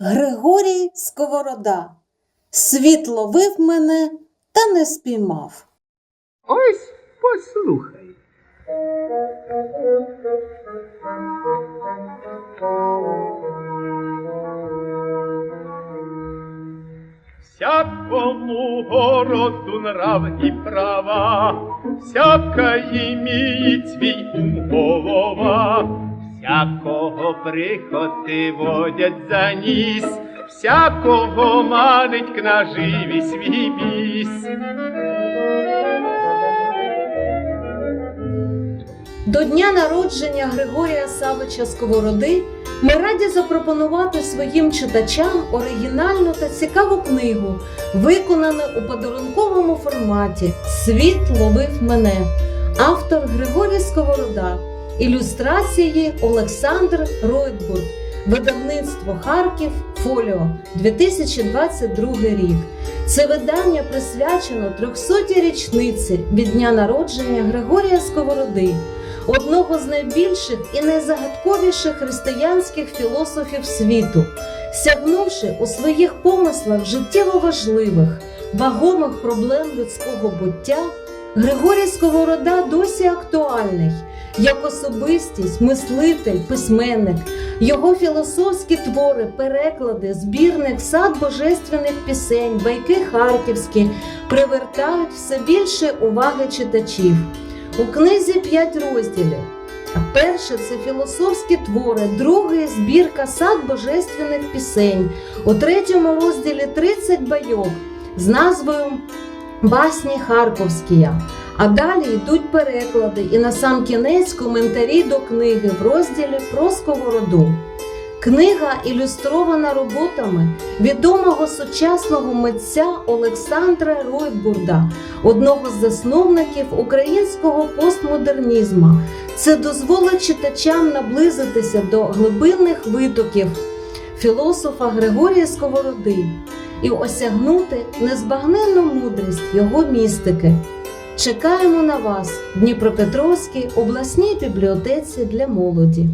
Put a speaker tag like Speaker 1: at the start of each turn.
Speaker 1: Григорій Сковорода. Світ ловив мене та не спіймав.
Speaker 2: Ось послухай. Всякому городу нрав і права, всяка имеет свій голова, всякого прихоти водять за ніс, всякого манить к наживі свій біс.
Speaker 1: До дня народження Григорія Савича Сковороди ми раді запропонувати своїм читачам оригінальну та цікаву книгу, виконану у подарунковому форматі Світ ловив мене. Автор Григорій Сковорода. Ілюстрації Олександр Ройтбург. Видавництво Харків Фоліо 2022 рік. Це видання присвячено 300-й річниці від дня народження Григорія Сковороди, одного з найбільших і найзагадковіших християнських філософів світу, сягнувши у своїх помислах життєво важливих, вагомих проблем людського буття, Григорій Сковорода досі актуальний як особистість, мислитель, письменник. Його філософські твори, переклади, збірник сад божественних пісень, байки харківські привертають все більше уваги читачів. У книзі п'ять розділів. А перше це філософські твори, другий збірка сад божественних пісень. У третьому розділі 30 байок з назвою Басні Харківські. А далі йдуть переклади і на сам кінець коментарі до книги в розділі про сковороду. Книга ілюстрована роботами відомого сучасного митця Олександра Ройтбурда, одного з засновників українського постмодернізму. Це дозволить читачам наблизитися до глибинних витоків філософа Григорія Сковороди і осягнути незбагненну мудрість його містики. Чекаємо на вас в Дніпропетровській обласній бібліотеці для молоді.